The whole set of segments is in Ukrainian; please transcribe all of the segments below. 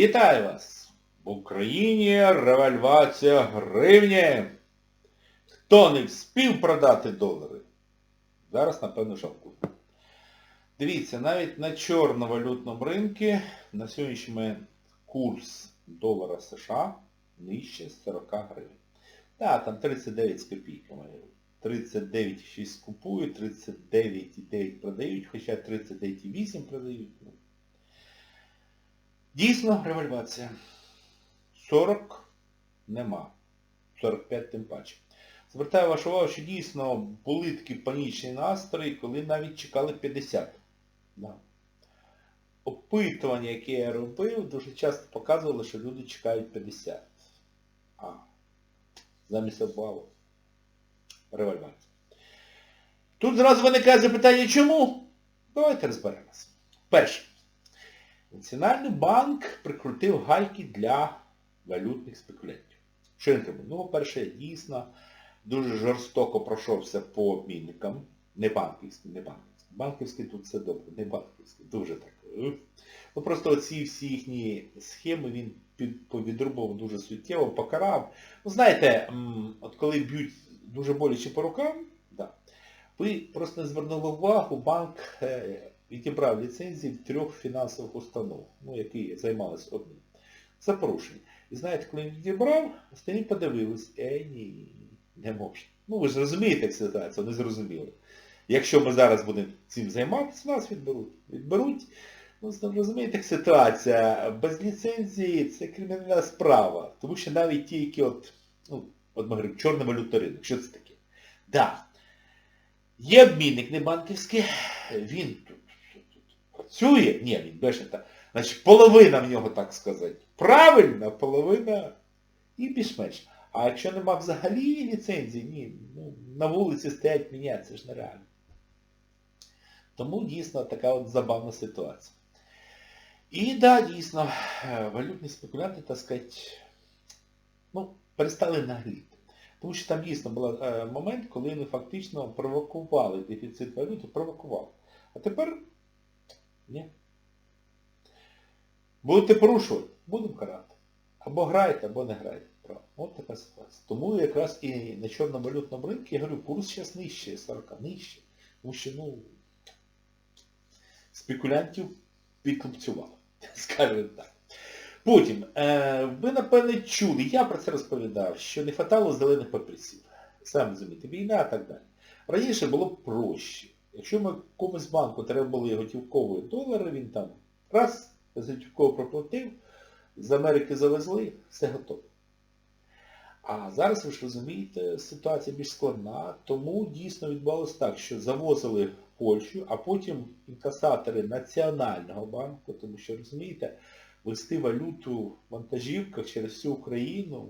Вітаю вас! В Україні револьвація гривні. Хто не вспів продати долари? Зараз, напевно, жалкує. Дивіться, навіть на чорновалютному ринку на сьогоднішній момент курс долара США нижче 40 гривень. Так, там 39 з копійками. 39,6 купують, 39,9 продають, хоча 39,8 продають. Дійсно, револьвація. 40 нема. 45 тим паче. Звертаю вашу увагу, що дійсно були такі панічні настрої, коли навіть чекали 50. Да. Опитування, яке я робив, дуже часто показувало, що люди чекають 50. А замість обвалу. Револьвація. Тут зразу виникає запитання, чому? Давайте розберемося. Перше. Національний банк прикрутив гайки для валютних спекулянтів. Що? Ну, по-перше, дійсно дуже жорстоко пройшовся по обмінникам. Не банківським, не банківським. Банківський тут все добре, не банківський. Дуже так. Ну просто оці всі їхні схеми він повідрубав дуже суттєво, покарав. Ну, знаєте, от коли б'ють дуже боляче по рукам, да, ви просто не звернули увагу, банк е, відібрав ліцензії в трьох фінансових установ, ну, які займалися одним. Це порушення. І знаєте, коли він відібрав, останні подивились, е, ні, не можна. Ну ви ж розумієте, як ситуація, вони зрозуміли. Якщо ми зараз будемо цим займатися, нас відберуть. Відберуть, ну розумієте, як ситуація, без ліцензії це кримінальна справа. Тому що навіть ті, які от, ну, от ми говоримо, чорний валютний ринок, що це таке? Да. Є обмінник не банківський, він працює, ні, він більше так. Значить, половина в нього, так сказати, правильна, половина і більш-менш. А якщо нема взагалі ліцензії, ні, ну, на вулиці стоять міняти, це ж нереально. Тому дійсно така от забавна ситуація. І да, дійсно, е, валютні спекулянти, так сказати, ну, перестали нагліти. Тому що там дійсно був е, момент, коли вони фактично провокували дефіцит валюти, провокували. А тепер ні. Будете порушувати, будемо карати. Або граєте, або не граєте. Правда. От така ситуація. Тому якраз і на чорному валютному ринку, я говорю, курс зараз нижче, 40, нижче. Тому що, ну, спекулянтів підкупцювали, скажімо так. Потім, е, ви, напевне, чули, я про це розповідав, що не хватало зелених папірців. Саме розумієте, війна і так далі. Раніше було проще. Якщо ми комусь банку треба були готівкові долари, він там раз, готівково проплатив, з Америки завезли, все готово. А зараз, ви ж розумієте, ситуація більш складна, тому дійсно відбувалося так, що завозили в Польщу, а потім інкасатори Національного банку, тому що, розумієте, вести валюту в вантажівках через всю Україну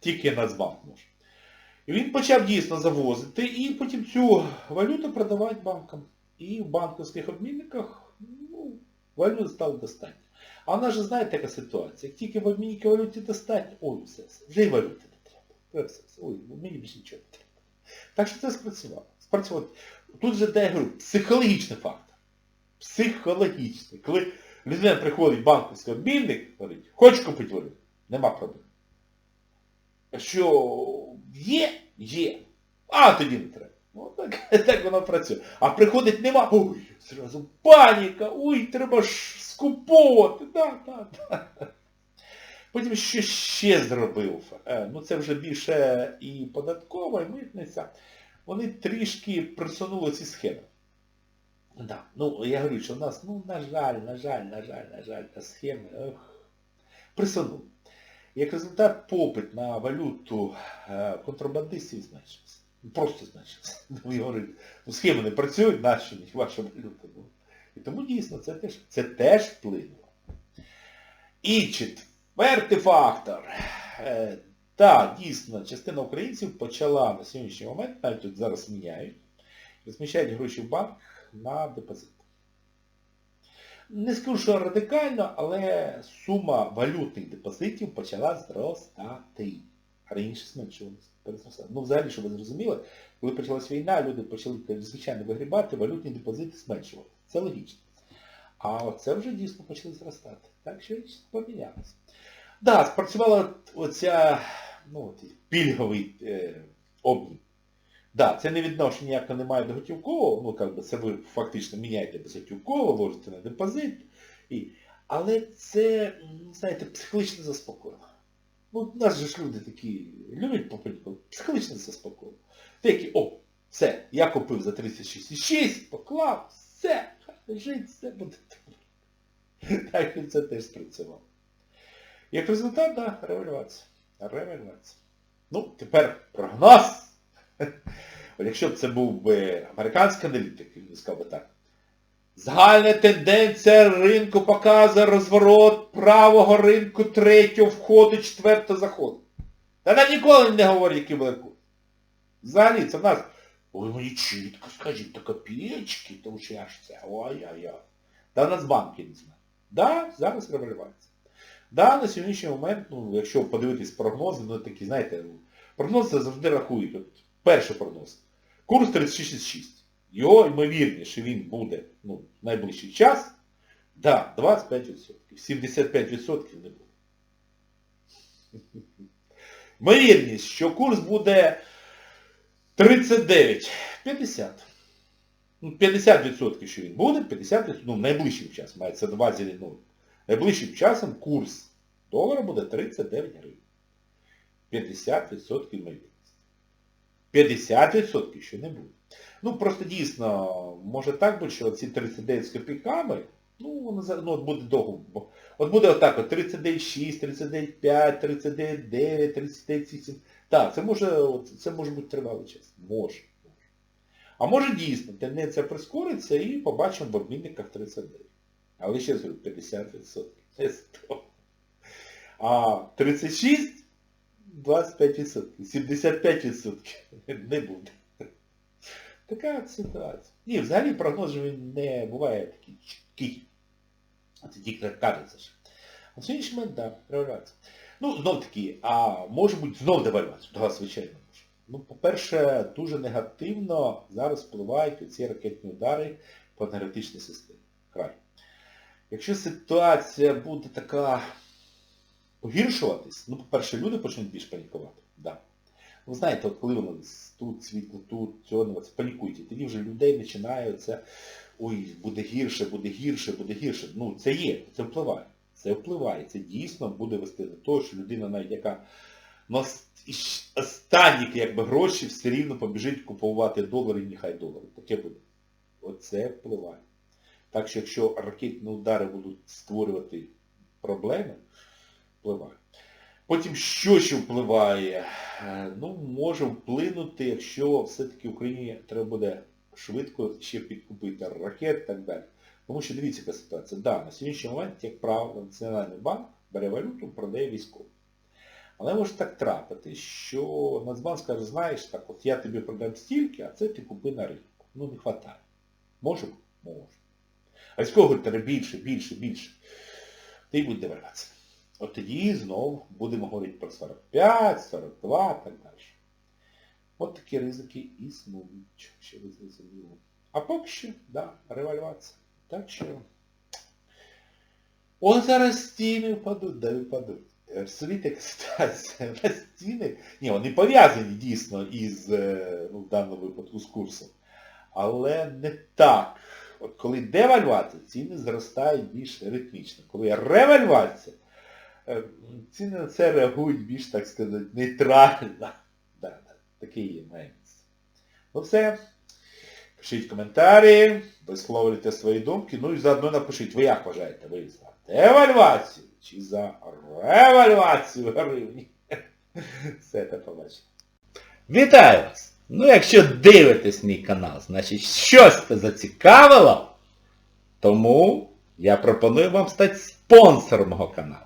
тільки Нацбанк може. Він почав дійсно завозити і потім цю валюту продавати банкам. І в банківських обмінниках ну, валюта стала достатньо. А в нас же знаєте, яка ситуація? Як тільки в обмінники валюті достатньо, ой, все, вже і валюти не треба. Все, все, ой, мені більше нічого не треба. Так що це спрацювало. Спрацювало. Тут же де я говорю, психологічний фактор. Психологічний. Коли людина приходить в банківський обмінник, говорить, хочеш купити валюту? Нема проблем. Що є? Є. А тоді не треба. Ну, так, так воно працює. А приходить нема. Ой, зразу паніка, ой, треба ж скуповувати. Да, да, да. Потім що ще зробив? Е, Ну це вже більше і податкова, і митниця. Вони трішки присунули ці схеми. Да. Ну, я говорю, що в нас, ну, на жаль, на жаль, на жаль, на жаль, та схеми, присунули. Як результат, попит на валюту е, контрабандистів зменшився. Просто зменшився. Я говорю, ну, схеми не працюють, ніж ваша валюта. Ну, і тому дійсно це теж, це теж вплинуло. І четвертий фактор. Е, так, дійсно, частина українців почала на сьогоднішній момент, навіть тут зараз міняють, розміщають гроші в банк на депозит. Не скажу, що радикально, але сума валютних депозитів почала зростати. Раніше зменшувалася. Ну, взагалі, щоб ви зрозуміли, коли почалась війна, люди почали звичайно вигрібати, валютні депозити зменшували. Це логічно. А оце вже дійсно почали зростати. Так що річ помінялася. Да, спрацювала оця, ну, пільговий е, обмін. Да, це не відношення ніяко немає до готівкового, ну, как би, це ви фактично міняєте безготівково, ложите на депозит. І... Але це, знаєте, психологічно заспокоїло. Ну, нас же ж люди такі люблять попелікувати, психологічно заспокоїло. Такі, о, все, я купив за 36,6, поклав, все, хай лежить, все буде добре. Так що це теж спрацювало. Як результат, да, револьвація. Револьвація. Ну, тепер прогноз. Якщо б це був би американський аналітик, він сказав би так. Загальна тенденція ринку показує розворот правого ринку третього входу, четвертого заходу. Та нам ніколи не говорить, який буде курс. Взагалі, це в нас. Ой, мені чітко скажіть, то копієчки, то ж я ж це, ой-ой-ой. Та Нацбанки не знає. Да, зараз революція. Да, на сьогоднішній момент, ну, якщо подивитись прогнози, ну такі, знаєте, прогнози завжди рахують. От, перший прогноз. Курс 36,6. Його ймовірніше, що він буде ну, в найближчий час. Да, 25%. 75% не буде. Ймовірність, що курс буде 39, 50. Ну, 50% що він буде, 50%, ну, найближчим часом, мається на увазі, ну, найближчим часом курс долара буде 39 гривень. 50% ймовірність. 50% що не буде. Ну, просто дійсно, може так бути, що ці 39 з копійками, ну, воно ну, буде довго. От буде отак от 39,6, 39,5, 39,9, 39,8. Так, це може, це може бути тривалий час. Може. А може дійсно, тенденція прискориться і побачимо в обмінниках 39. Але ще раз 50%. Не 100. А 36 25%. 75% не буде. Така ситуація. Ні, взагалі прогноз не буває такий чіткий. Це тільки кажеться ж. А в сьогоднішній момент, так, да. Ну, знов таки, а може бути знов девальвація? Да, звичайно. Ну, по-перше, дуже негативно зараз впливають ці ракетні удари по енергетичній системі. Край. Якщо ситуація буде така погіршуватись, ну, по-перше, люди почнуть більш панікувати. Да. Ви знаєте, от коли воно тут світло, тут, цього панікуйте. Тоді вже людей починає це, ой, буде гірше, буде гірше, буде гірше. Ну, це є, це впливає. Це впливає. Це дійсно буде вести до того, що людина навіть яка на останні якби, гроші все рівно побіжить купувати долари нехай долари. Таке буде. Оце впливає. Так що якщо ракетні удари будуть створювати проблеми, впливає. Потім що ще впливає? Е, Ну, може вплинути, якщо все-таки Україні треба буде швидко ще підкупити ракет і так далі. Тому що дивіться, яка ситуація. Да, на сьогоднішній момент, як правило, Національний банк бере валюту, продає військову. Але може так трапити, що Нацбанк скаже, знаєш, так от я тобі продам стільки, а це ти купи на ринку. Ну не вистачає. Може? Може. А військового треба більше, більше, більше. Ти буде девальвація. От тоді знову будемо говорити про 45, 42 і так далі. От такі ризики існують, що ви зрозуміли. А поки що, да, револьвація. Так що... О, зараз стіни впадуть, да впадуть. Розумієте, ситуація? На стіни, ні, вони пов'язані дійсно із, е, ну, в даному випадку, з курсом. Але не так. От коли девальвація, ціни зростають більш ритмічно. Коли ревальвація, ціни на це реагують більш, так сказати, нейтрально. Да, таке є має. Ну все. Пишіть коментарі, висловлюйте свої думки, ну і заодно напишіть, ви як вважаєте, ви за девальвацію чи за ревальвацію гривні. Все це побачимо. Вітаю вас! Ну якщо дивитесь мій канал, значить щось це зацікавило, тому я пропоную вам стати спонсором мого каналу.